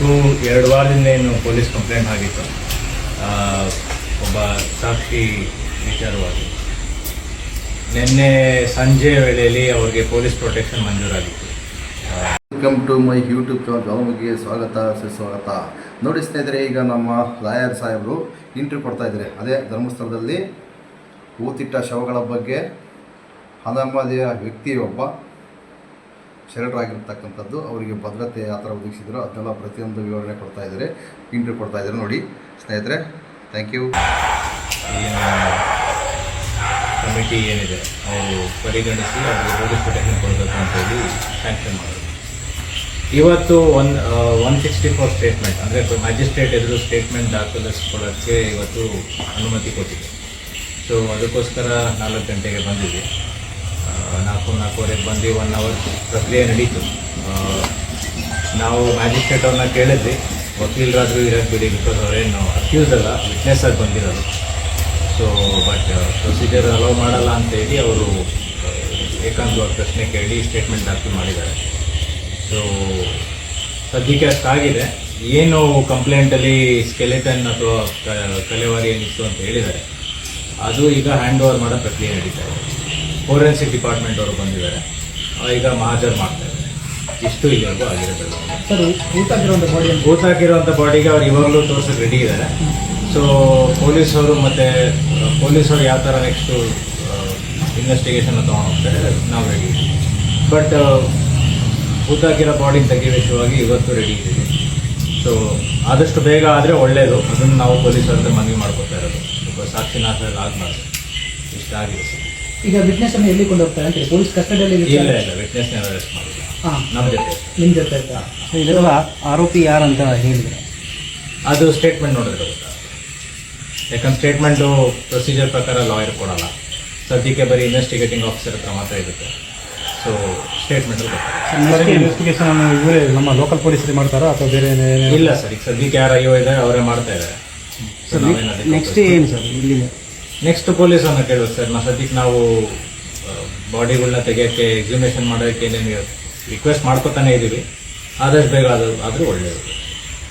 Two ಎರಡು ವಾರದಿಂದ ಏನು ಪೊಲೀಸ್ ಕಂಪ್ಲೇಂಟ್ ಆಗಿತ್ತು. ಒಬ್ಬ ಸಾಕ್ಷಿ ವಿಚಾರವಾಗಿ. ನಿನ್ನೆ ಸಂಜೆ ವೇಳೆಯಲ್ಲಿ ಅವರಿಗೆ police protection ಮಂಜೂರಾಗಿತ್ತು. Welcome to my YouTube channel ಗೌಮಿಗೆ ಸ್ವಾಗತ ಸುಸ್ವಾಗತ ನೋಡಿ ಸ್ನೇಹಿತರೆ, ಈಗ ನಮ್ಮ ಲಾಯರ್ ಸಾಹೇಬರು ಇಂಟರ್ವ್ಯೂ ಕೊಡ್ತಾ ಇದ್ದಾರೆ. ಅದೇ ಧರ್ಮಸ್ಥಳದಲ್ಲಿ ಹೂತಿಟ್ಟ ಶವಗಳ ಬಗ್ಗೆ ಅನಾಮಧೇಯ ವ್ಯಕ್ತಿ ಒಬ್ಬ ಶರಣರಾಗಿರ್ತಕ್ಕಂಥದ್ದು, ಅವರಿಗೆ ಭದ್ರತೆ ಆ ಥರ ಒದಗಿಸಿದ್ರು ಅದನ್ನೆಲ್ಲ ಪ್ರತಿಯೊಂದು ವಿವರಣೆ ಕೊಡ್ತಾ ಇದ್ದಾರೆ. ಇಂಟರ್ವ್ಯೂ ಕೊಡ್ತಾ ಇದ್ದಾರೆ ನೋಡಿ. ಸ್ನೇಹಿತರೆ ಥ್ಯಾಂಕ್ ಯು ಕಮಿಟಿ ಏನಿದೆ, ಅವರು ಪರಿಗಣಿಸಿ ಅವರಿಗೆ ಪೊಲೀಸ್ ಪ್ರೊಟೆಕ್ಷನ್ ಕೊಡಬೇಕು ಅಂತ ಹೇಳಿ ಸ್ಯಾಂಕ್ಷನ್ ಮಾಡಿದ್ರು. ಇವತ್ತು one one sixty four statement ಅಂದರೆ ಮ್ಯಾಜಿಸ್ಟ್ರೇಟ್ ಎದುರು ಸ್ಟೇಟ್ಮೆಂಟ್ ದಾಖಲಿಸ್ಕೊಳ್ಳೋಕ್ಕೆ ಇವತ್ತು ಅನುಮತಿ ಕೊಟ್ಟಿದೆ. ಸೊ ಅದಕ್ಕೋಸ್ಕರ ನಾಲ್ಕು ಗಂಟೆಗೆ ಬಂದಿದೆ. ನಾಲ್ಕು ನಾಲ್ಕೂವರೆಗೆ ಬಂದು ಒನ್ ಅವರ್ ಪ್ರಕ್ರಿಯೆ ನಡೀತು. ನಾವು ಮ್ಯಾಜಿಸ್ಟ್ರೇಟ್ ಅವ್ರನ್ನ ಕೇಳಿದ್ವಿ. ವಕೀಲರಾದರೂ ಇರೋದು ಬಿಡಿ ಬಿಕಾಸ್ ಅವರೇನು ಅಕ್ಯೂಸ್ ಅಲ್ಲ ವಿಟ್ನೆಸ್ ಆಗಿ ಬಂದಿರೋದು. ಸೊ ಬಟ್ ಪ್ರೊಸೀಜರ್ ಅಲೋ ಮಾಡಲ್ಲ ಅಂತ ಹೇಳಿ ಅವರು ಏಕಾಂತವಾಗಿ ಪ್ರಶ್ನೆ ಕೇಳಿ ಸ್ಟೇಟ್ಮೆಂಟ್ ದಾಖಲು ಮಾಡಿದ್ದಾರೆ. ಸೊ ಸದ್ಯಕ್ಕೆ ಅಷ್ಟಾಗಿದೆ. ಏನು ಕಂಪ್ಲೇಂಟಲ್ಲಿ ಸ್ಕೆಲೆಟನ್ ಅಥವಾ ಕಲೆವಾರಿ ಏನಿತ್ತು ಅಂತ ಹೇಳಿದ್ದಾರೆ. ಅದು ಈಗ ಹ್ಯಾಂಡ್ ಓವರ್ ಮಾಡೋ ಪ್ರಕ್ರಿಯೆ ನಡೀತಾ ಇದೆ. ಫೋರೆನ್ಸಿಕ್ ಡಿಪಾರ್ಟ್ಮೆಂಟ್ ಅವರು ಬಂದಿದ್ದಾರೆ. ಈಗ ಮಹಾಜರ್ ಮಾಡ್ತಾ ಇದ್ದಾರೆ. ಇಷ್ಟು ಆಗಿರೋದು. ಊಟಾಗಿರುವಂಥ ಬಾಡಿ ಕೂತಾಕಿರುವಂಥ ಬಾಡಿಗೆ ಅವ್ರು ಇವಾಗಲೂ ತೋರ್ಸಕ್ಕೆ ರೆಡಿ ಇದ್ದಾರೆ. ಸೊ ಪೊಲೀಸವರು ಮತ್ತು ಪೊಲೀಸರು ಯಾವ ಥರ ನೆಕ್ಸ್ಟು ಇನ್ವೆಸ್ಟಿಗೇಷನ್ ತೊಗೊಂಡು ಹೋಗ್ತಾರೆ ನಾವು ರೆಡಿ ಬಟ್ ಕೂತಾಕಿರೋ ಬಾಡಿನ ತೆಗೆಯುವ ವಿಷಯವಾಗಿ ಇವತ್ತು ರೆಡಿ ಇದ್ದೀವಿ. ಸೊ ಆದಷ್ಟು ಬೇಗ ಆದರೆ ಒಳ್ಳೆಯದು ಅದನ್ನು ನಾವು ಪೊಲೀಸರ ಹತ್ರ ಮನವಿ ಮಾಡ್ಕೊತಾ ಇರೋದು. ಸ್ವಲ್ಪ ಸಾಕ್ಷಿನಾಥ ಆಗಬಾರ್ದು. ಇಷ್ಟ ಆಗಿದೆ ಸರ್ ಈಗ ವಿಟ್ನೆಸ್ ಅನ್ನು ಎಲ್ಲಿ ಕೊಂಡು ಹೋಗ್ತಾರೆ ಅಂತ ಪೊಲೀಸ್ ಕಸ್ಟಡಿಯಲ್ಲಿ ಇಲ್ಲ ಇಲ್ಲ ವಿಟ್ನೆಸ್ನ ಅರೆಸ್ಟ್ ಮಾಡಿಲ್ಲ. ಹಾಂ. ನಮ್ಮ ಜೊತೆ. ನಿಮ್ಮ ಜೊತೆ ಆಯ್ತಾ? ಇದೆಲ್ಲ ಆರೋಪಿ ಯಾರಂತ ಹೇಳಿದ್ರೆ? ಅದು ಸ್ಟೇಟ್ಮೆಂಟ್ ನೋಡಿದ್ರೆ ಗೊತ್ತಾ? ಯಾಕಂದ್ರೆ ಸ್ಟೇಟ್ಮೆಂಟು ಪ್ರೊಸೀಜರ್ ಪ್ರಕಾರ ಲಾಯರ್ ಕೊಡಲ್ಲ. ಸದ್ಯಕ್ಕೆ ಬರೀ ಇನ್ವೆಸ್ಟಿಗೇಟಿಂಗ್ ಆಫೀಸರ್ ಹತ್ರ ಮಾತ್ರ ಇರುತ್ತೆ. ಸೊ ಸ್ಟೇಟ್ಮೆಂಟಲ್ಲಿ ಗೊತ್ತಾಗುತ್ತೆ ಇನ್ವೆಸ್ಟಿಗೇಷನ್ ಇವರೇ ನಮ್ಮ ಲೋಕಲ್ ಪೊಲೀಸರು ಮಾಡ್ತಾರಾ ಅಥವಾ ಬೇರೆ ಇಲ್ಲ ಸರ್ ಈಗ ಸದ್ಯಕ್ಕೆ ಯಾರು ಅಯ್ಯೋ ಇದ್ದಾರೆ ಅವರೇ ಮಾಡ್ತಾ ಇದ್ದಾರೆ ನೆಕ್ಸ್ಟ್ ಏನು ಸರ್ ಇಲ್ಲಿ ನೆಕ್ಸ್ಟ್ ಪೊಲೀಸನ್ನು ಕೇಳುವ ಸರ್. ನಾವು ಸದ್ಯಕ್ಕೆ ನಾವು ಬಾಡಿಗಳನ್ನ ತೆಗೆಯೋಕ್ಕೆ ಎಕ್ಸಿಮೇಷನ್ ಮಾಡೋಕ್ಕೆ ಏನೇನು ರಿಕ್ವೆಸ್ಟ್ ಮಾಡ್ಕೊತಾನೆ ಇದ್ದೀವಿ ಆದಷ್ಟು ಬೇಗ ಅದು ಆದರೂ ಒಳ್ಳೆಯದು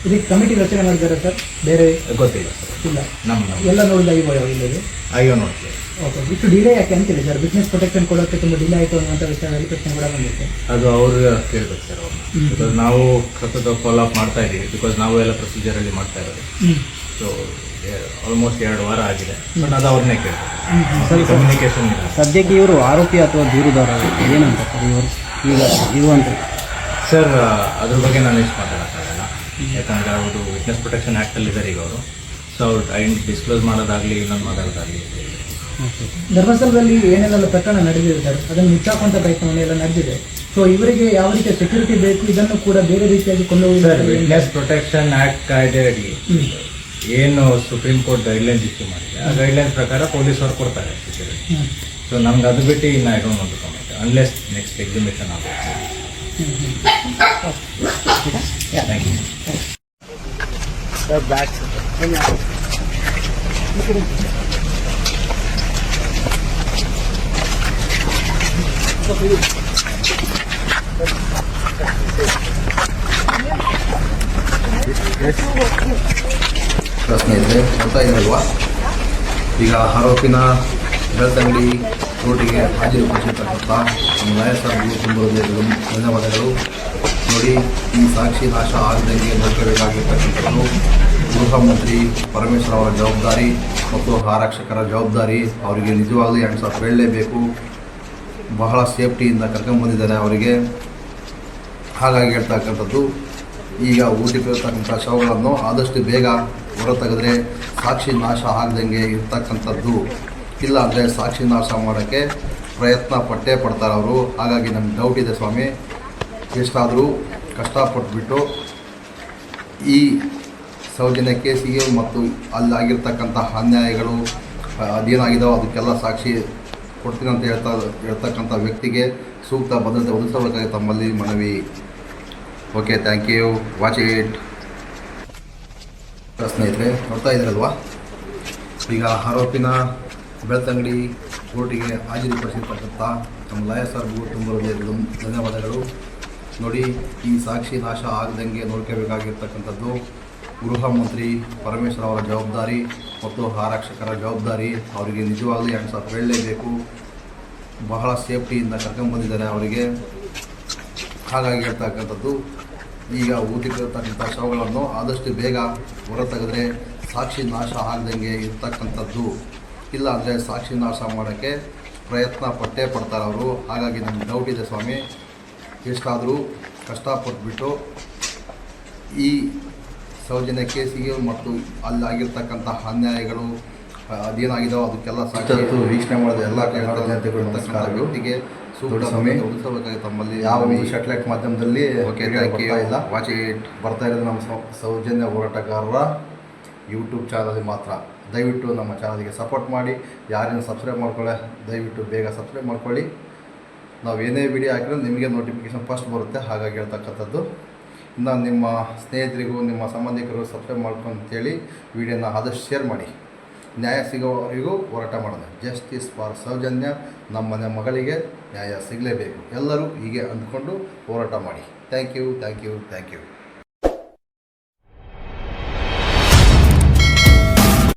ಇದಕ್ಕೆ ಕಮಿಟಿ ರಚನೆ ಮಾಡಿದ್ದಾರೆ ಸರ್? ಬೇರೆ ಗೊತ್ತಿಲ್ಲ. ಸರ್ ಇಲ್ಲ ನಮ್ಮ ಎಲ್ಲ ಎಲ್ಲ ನೋಡಿದ ಇವಾಗ ಇಲ್ಲಿ ಅಯ್ಯೋ ನೋಡ್ತೀವಿ. ಓಕೆ ಇಷ್ಟು ಡಿಲೇ ಯಾಕೆ ಅಂತಿಲ್ಲ ಸರ್. ಬಿಸ್ನೆಸ್ ಪ್ರೊಟೆಕ್ಷನ್ ಕೊಡೋಕ್ಕೆ ತುಂಬ ಡಿಲೇ ಆಯಿತು ಅನ್ನುವಂಥ ವಿಚಾರದಲ್ಲಿ ಪ್ರಶ್ನೆ ಕೂಡ ಬಂದಿತ್ತು. ಅದು ಅವರು ಕೇಳ್ಬೇಕು ಸರ್ ಅವ್ರನ್ನ ಬಿಕಾಸ್ ನಾವು ಸತತ ಫಾಲೋ ಅಪ್ ಮಾಡ್ತಾ ಇದ್ದೀವಿ ಬಿಕಾಸ್ ನಾವು ಎಲ್ಲ ಪ್ರೊಸೀಜರಲ್ಲಿ ಮಾಡ್ತಾ ಇರೋದು. ಸೊ ಆಲ್ಮೋಸ್ಟ್ ಎರಡು ವಾರ ಆಗಿದೆ. ಬಟ್ ಅದು ಅವ್ರನ್ನೇ ಕೇಳ್ಬೇಕು. ಕಮ್ಯುನಿಕೇಶನ್ ಇಲ್ಲ. ಸದ್ಯಕ್ಕೆ ಇವರು ಆರೋಪಿ ಅಥವಾ ದೂರುದಾರ ಏನಂತ ಸರ್ ಇವರು? ಈಗ ಇರುವಂತ ಅಂತ ಸರ್ ಅದ್ರ ಬಗ್ಗೆ ನಾನು ಎಷ್ಟು ಮಾತಾಡೋಕ್ಕಾಗಲ್ಲ. ಯಾಕಂದರೆ ಅವರು ವಿಟ್ನೆಸ್ ಪ್ರೊಟೆಕ್ಷನ್ ಆ್ಯಕ್ಟಲ್ಲಿ ಇದ್ದಾರೆ ಈಗ ಅವರು. ಸೊ ಅವ್ರು ಐಡೆಂಟಿ ಡಿಸ್ಕ್ಲೋಸ್ ಮಾಡೋದಾಗಲಿ ಇನ್ನೊಂದು ಮಾಡೋದಾಗಲಿ ಧರ್ಮಸ್ಥಳದಲ್ಲಿ ಏನೇನೆಲ್ಲ ಪ್ರಕರಣ ನಡೆದಿದೆ ಸರ್? ಅದನ್ನು ಮುಚ್ಚಾಕುವಂಥ ಪ್ರಯತ್ನ ಎಲ್ಲ ನಡೆದಿದೆ. ಸೊ ಇವರಿಗೆ ಯಾವ ರೀತಿಯ ಸೆಕ್ಯೂರಿಟಿ ಬೇಕು? ಇದನ್ನು ಕೂಡ ಬೇರೆ ರೀತಿಯಾಗಿ ಕೊಂಡೊಯ್ಯುವುದು ವಿಟ್ನೆಸ್ ಪ್ರೊಟೆಕ್ಷನ್ ಆ್ಯಕ್ಟ್ ಕಾಯ್ದೆ ಅಡಿ ಏನು ಸುಪ್ರೀಂ ಕೋರ್ಟ್ ಗೈಡ್ಲೈನ್ಸ್ ಇಶ್ಯೂ ಮಾಡಿದೆ. ಆ ಗೈಡ್ಲೈನ್ಸ್ ಪ್ರಕಾರ ಪೊಲೀಸರು ಕೊಡ್ತಾರೆ ಸೆಕ್ಯೂರಿಟಿ ಸೊ ನಮ್ಗೆ ಅದು ಬಿಟ್ಟು ಇನ್ನು ಐ ಡೋಂಟ್ ನೋಡ್ಬೇಕು ಅನ್ಲೆಸ್ ನೆಕ್ಸ್ಟ್ ಎಕ್ಸಿಬಿಷನ್ ಆಗುತ್ತೆ. ಥ್ಯಾಂಕ್ ಯು ಸ್ನೇಹಿತರೆ ನೋಡ್ತಾ ಇದ್ದೀರಲ್ವಾ ಈಗ ಆರೋಪಿನ ಬೆಳ್ತಂಗಡಿ ಕೋರ್ಟಿಗೆ ಹಾಜರುಪಡಿಸಿರ್ತಕ್ಕಂಥ ನಮ್ಮ ಲಾಯರ್ ಸಾಹೇಬ್ರು ತುಂಬ ಹೃದಯಗಳು ಧನ್ಯವಾದಗಳು ನೋಡಿ, ಈ ಸಾಕ್ಷಿ ನಾಶ ಆಗದಂಗೆ ನೋಡ್ಕೋಬೇಕಾಗಿರ್ತಕ್ಕಂಥದ್ದು ಗೃಹ ಮಂತ್ರಿ ಪರಮೇಶ್ವರ್ ಅವರ ಜವಾಬ್ದಾರಿ ಮತ್ತು ಆರಕ್ಷಕರ ಜವಾಬ್ದಾರಿ ಅವರಿಗೆ ನಿಜವಾಗಲೂ ಎರಡು ಸಾವಿರ ಹೇಳಲೇಬೇಕು ಬಹಳ ಸೇಫ್ಟಿಯಿಂದ ಕರ್ಕೊಂಡ್ಬಂದಿದ್ದಾರೆ ಅವರಿಗೆ. ಹಾಗಾಗಿ ಹೇಳ್ತಕ್ಕಂಥದ್ದು, ಈಗ ಊಟಿರ್ತಕ್ಕಂಥ ಶವಗಳನ್ನು ಆದಷ್ಟು ಬೇಗ ಹೊರತೆಗೆದ್ರೆ ಸಾಕ್ಷಿ ನಾಶ ಆಗದಂಗೆ ಇರ್ತಕ್ಕಂಥದ್ದು. ಇಲ್ಲ ಅಂದರೆ ಸಾಕ್ಷಿ ನಾಶ ಮಾಡೋಕ್ಕೆ ಪ್ರಯತ್ನ ಪಟ್ಟೇ ಪಡ್ತಾರೆ ಅವರು. ಹಾಗಾಗಿ ನಮ್ಗೆ ಡೌಟ್ ಇದೆ ಸ್ವಾಮಿ. ಎಷ್ಟಾದರೂ ಕಷ್ಟಪಟ್ಟುಬಿಟ್ಟು ಈ ಸೌಜನ್ಯ ಕೇಸಿಗೆ ಮತ್ತು ಅಲ್ಲಿ ಆಗಿರ್ತಕ್ಕಂಥ ಅನ್ಯಾಯಗಳು ಅದೇನಾಗಿದಾವೋ ಅದಕ್ಕೆಲ್ಲ ಸಾಕ್ಷಿ ಕೊಡ್ತೀನಿ ಅಂತ ಹೇಳ್ತಾ, ಹೇಳ್ತಕ್ಕಂಥ ವ್ಯಕ್ತಿಗೆ ಸೂಕ್ತ ಭದ್ರತೆ ಒದಗಿಸಬೇಕಾಗಿ ತಮ್ಮಲ್ಲಿ ಮನವಿ. Okay thank you watch it ಸ್ನೇಹಿತರೆ, ನೋಡ್ತಾ ಇದ್ರಲ್ವಾ ಈಗ ಆರೋಪಿನ ಬೆಳ್ತಂಗಡಿ ಕೋರ್ಟಿಗೆ ಹಾಜರುಪಡಿಸಿರ್ತಕ್ಕಂಥ ನಮ್ಮ ಲಾಯರ್ ಸಾರ್ಗೂ ತುಂಬ ಧನ್ಯವಾದಗಳು. ನೋಡಿ, ಈ ಸಾಕ್ಷಿ ನಾಶ ಆಗದಂಗೆ ನೋಡ್ಕೋಬೇಕಾಗಿರ್ತಕ್ಕಂಥದ್ದು ಗೃಹ ಮಂತ್ರಿ ಪರಮೇಶ್ವರ್ ಅವರ ಜವಾಬ್ದಾರಿ ಮತ್ತು ಆರಕ್ಷಕರ ಜವಾಬ್ದಾರಿ. ಅವರಿಗೆ ನಿಜವಾಗ್ಲೂ ಎರಡು ಸಾವಿರ ಹೇಳಲೇಬೇಕು ಬಹಳ ಸೇಫ್ಟಿಯಿಂದ ಕರ್ಕೊಂಡ್ಬಂದಿದ್ದಾರೆ ಅವರಿಗೆ. ಹಾಗಾಗಿ ಹೇಳ್ತಕ್ಕಂಥದ್ದು, ಈಗ ಊಟಕ್ಕಿರ್ತಕ್ಕಂಥ ಶವಗಳನ್ನು ಆದಷ್ಟು ಬೇಗ ಹೊರತೆಗೆದ್ರೆ ಸಾಕ್ಷಿ ನಾಶ ಆಗದಂಗೆ ಇರ್ತಕ್ಕಂಥದ್ದು. ಇಲ್ಲ ಅಂದರೆ ಸಾಕ್ಷಿ ನಾಶ ಮಾಡೋಕ್ಕೆ ಪ್ರಯತ್ನ ಪಟ್ಟೇ ಪಡ್ತಾರೆ ಅವರು. ಹಾಗಾಗಿ ನಮ್ಗೆ ಡೌಟ್ ಇದೆ ಸ್ವಾಮಿ. ಎಷ್ಟಾದರೂ ಕಷ್ಟಪಟ್ಟುಬಿಟ್ಟು ಈ ಸೌಜನ್ಯ ಕೇಸಿಗೆ ಮತ್ತು ಅಲ್ಲಿ ಆಗಿರ್ತಕ್ಕಂಥ ಅನ್ಯಾಯಗಳು ಅದೇನಾಗಿದೋ ಅದಕ್ಕೆಲ್ಲ ಸಾಕಷ್ಟು ವೀಕ್ಷಣೆ ಮಾಡಿದ ಎಲ್ಲ ಜನತೆಗಳು ವ್ಯಕ್ತಿಗೆ ಸೂಕ್ತ ಸಮಯ ಉಳಿಸಬೇಕಾಗಿ ತಮ್ಮಲ್ಲಿ ಯಾವ ಈ ಶಟ್ಲೈಟ್ ಮಾಧ್ಯಮದಲ್ಲಿ ಇಲ್ಲ. ವಾಚಿ ಬರ್ತಾ ಇರೋದು ನಮ್ಮ ಸೌಜನ್ಯ ಹೋರಾಟಗಾರರ ಯೂಟ್ಯೂಬ್ ಚಾನಲ್ ಮಾತ್ರ. ದಯವಿಟ್ಟು ನಮ್ಮ ಚಾನಲ್ಗೆ ಸಪೋರ್ಟ್ ಮಾಡಿ. ಯಾರೇನು ಸಬ್ಸ್ಕ್ರೈಬ್ ಮಾಡ್ಕೊಳ್ಳೆ ದಯವಿಟ್ಟು ಬೇಗ ಸಬ್ಸ್ಕ್ರೈಬ್ ಮಾಡ್ಕೊಳ್ಳಿ. ನಾವು ಏನೇ ವಿಡಿಯೋ ಹಾಕಿದ್ರೆ ನಿಮಗೆ ನೋಟಿಫಿಕೇಶನ್ ಫಸ್ಟ್ ಬರುತ್ತೆ. ಹಾಗಾಗಿ ಹೇಳ್ತಕ್ಕಂಥದ್ದು. ಇನ್ನು ನಿಮ್ಮ ಸ್ನೇಹಿತರಿಗೂ, ನಿಮ್ಮ ಸಂಬಂಧಿಕರು ಸಬ್ಸ್ಕ್ರೈಬ್ ಮಾಡ್ಕೊಂತೇಳಿ ವಿಡಿಯೋನ ಆದಷ್ಟು ಶೇರ್ ಮಾಡಿ. ನ್ಯಾಯ ಸಿಗೋವರೆಗೂ ಹೋರಾಟ ಮಾಡೋಣ. Justice for Soujanya. ನಮ್ಮನೆ ಮಗಳಿಗೆ ನ್ಯಾಯ ಸಿಗಲೇಬೇಕು. ಎಲ್ಲರೂ ಹೀಗೆ ಅಂದ್ಕೊಂಡು ಹೋರಾಟ ಮಾಡಿ. Thank you thank you thank you